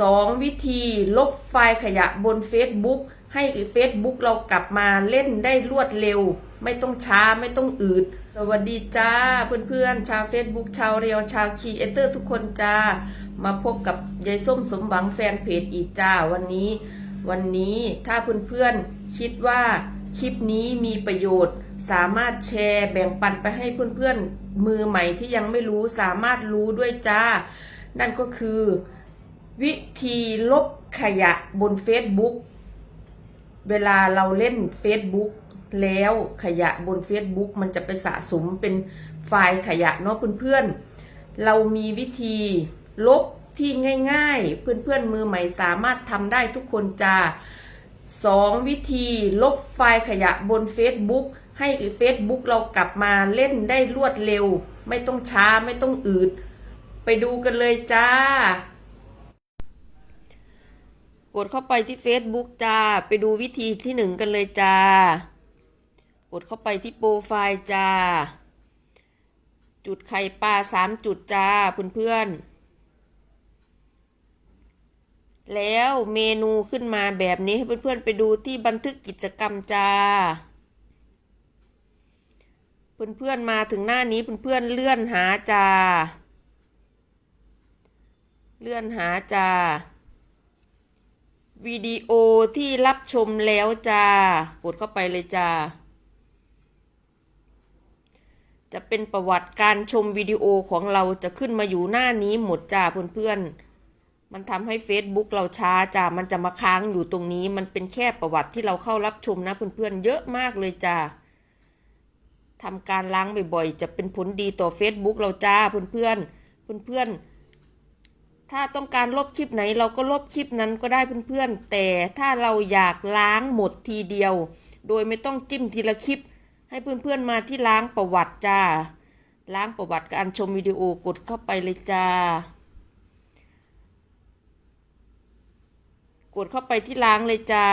2. วิธีลบไฟล์ขยะบน Facebook ให้ Facebook เรากลับมาเล่นได้รวดเร็ว ไม่ต้องช้าไม่ต้องอืด สวัสดีจ้าเพื่อนๆ ชาว Facebook ชาวเรียวชาวคีเอเตอร์ทุกคนจ้า มาพบกับยายส้มสมหวังแฟนเพจอีกจ้า วันนี้ วันนี้ถ้าเพื่อนๆ คิดว่าคลิปนี้มีประโยชน์ สามารถแชร์แบ่งปันไปให้เพื่อนๆ มือใหม่ที่ยังไม่รู้สามารถรู้ด้วยจ้า นั่นก็คือ วิธีลบขยะบน Facebook เวลาเราเล่น Facebook แล้วขยะบน Facebook มันจะไปสะสมเป็นไฟล์ขยะเนาะเพื่อนๆ เรามีวิธีลบที่ง่ายๆ เพื่อนๆ มือใหม่สามารถทำได้ทุกคนจ้าสองวิธีลบไฟล์ขยะบน Facebook ให้ Facebook เรากลับมาเล่นได้รวดเร็ว ไม่ต้องช้าไม่ต้องอืด ไปดูกันเลยจ้า กดเข้าไปที่ Facebook จ้า ไปดูวิธีที่หนึ่งกันเลยจ้า กดเข้าไปที่โปรไฟล์จ้า จุดไข่ปลาสามจุดจ้าเพื่อนๆ แล้วเมนูขึ้นมาแบบนี้ให้เพื่อนๆไปดูที่บันทึกกิจกรรมจ้า เพื่อนๆมาถึงหน้านี้เพื่อนๆเลื่อนหาจ้า เลื่อนหาจ้า วิดีโอที่รับชมแล้วจ้ากดเข้าไปเลยจ้าจะเป็นประวัติการชมวิดีโอของเราจะขึ้นมาอยู่หน้านี้หมดจ้าเพื่อนๆ มันทำให้ Facebook เราช้าจ้ามันจะมาค้างอยู่ตรงนี้ มันเป็นแค่ประวัติที่เราเข้ารับชมนะเพื่อนๆ เยอะมากเลยจ้าทำการล้างบ่อยๆ จะเป็นผลดีต่อ Facebook เราจ้าเพื่อนๆ เพื่อนๆ ถ้าต้องการลบคลิปไหนเราก็ลบคลิปนั้นก็ได้เพื่อนๆ แต่ถ้าเราอยากล้างหมดทีเดียว โดยไม่ต้องจิ้มทีละคลิป ให้เพื่อนๆมาที่ล้างประวัติจ้า ล้างประวัติการชมวิดีโอกดเข้าไปเลยจ้า กดเข้าไปที่ล้างเลยจ้า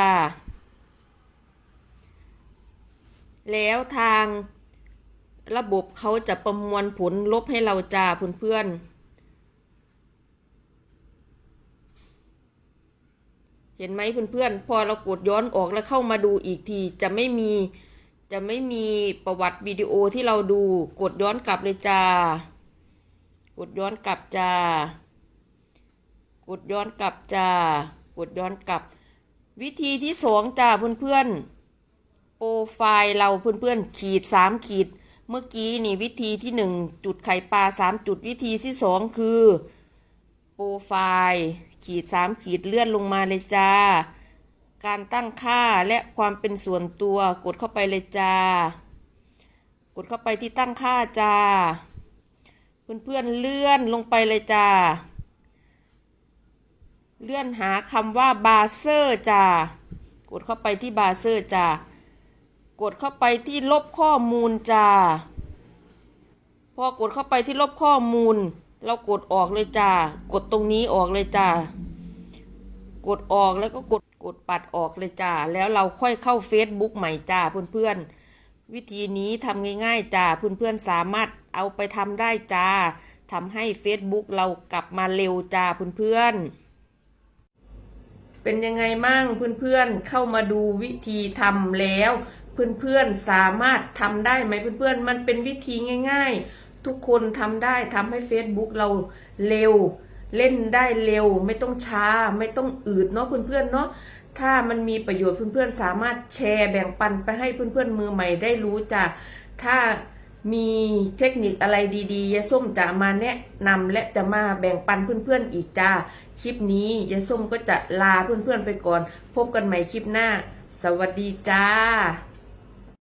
แล้วทางระบบเขาจะประมวลผลลบให้เราจ้าเพื่อนๆ ห็นไหมเพื่อนๆ พอเรากดย้อนออกแล้วเข้ามาดูอีกทีจะไม่มีจะไม่มีประวัติวิดีโอที่เราดูกดย้อนกลับเลยจ้ากดย้อนกลับจ้ากดย้อนกลับจ้ากดย้อนกลับ วิธีที่สองจ้าเพื่อนๆโปรไฟล์เราเพื่อนๆขีดสามขีด เมื่อกี้นี่วิธีที่หนึ่งจุดไข่ปลาสามจุดวิธีที่สองคือ โปรไฟล์ขีดสามขีดเลื่อนลงมาเลยจ้า การตั้งค่าและความเป็นส่วนตัวกดเข้าไปเลยจ้า กดเข้าไปที่ตั้งค่าจ้า เพื่อนๆเลื่อนลงไปเลยจ้า เลื่อนหาคำว่าบาเซอร์จ้ากดเข้าไปที่บาเซอร์จ้ากดเข้าไปที่ลบข้อมูลจ้าพอกดเข้าไปที่ลบข้อมูล เรากดออกเลยจ้า กดตรงนี้ออกเลยจ้า กดออกแล้วก็กดกดปัดออกเลยจ้า แล้วเราค่อยเข้า Facebook ใหม่จ้าเพื่อนๆ วิธีนี้ทำง่ายๆจ้าเพื่อนๆสามารถเอาไปทำได้จ้าทำให้ Facebook เรากลับมาเร็วจ้าเพื่อนๆเป็นยังไงมั่งเพื่อนๆเข้ามาดูวิธีทำแล้ว เพื่อนๆสามารถทำได้ไหมเพื่อนๆมันเป็นวิธีง่าย ๆ ทุกคนทำได้ทำให้ Facebook เราเร็ว เล่นได้เร็ว ไม่ต้องช้า ไม่ต้องอืดเนาะเพื่อนๆเนาะถ้ามันมีประโยชน์เพื่อนๆสามารถแชร์แบ่งปันไปให้เพื่อนๆมือใหม่ได้รู้จ้ะถ้ามีเทคนิคอะไรดีๆยายส้มจะมาแนะนำและจะมาแบ่งปันเพื่อนๆอีกจ้าคลิปนี้ยายส้มก็จะลาเพื่อนๆไปก่อน พบกันใหม่คลิปหน้า สวัสดีจ้า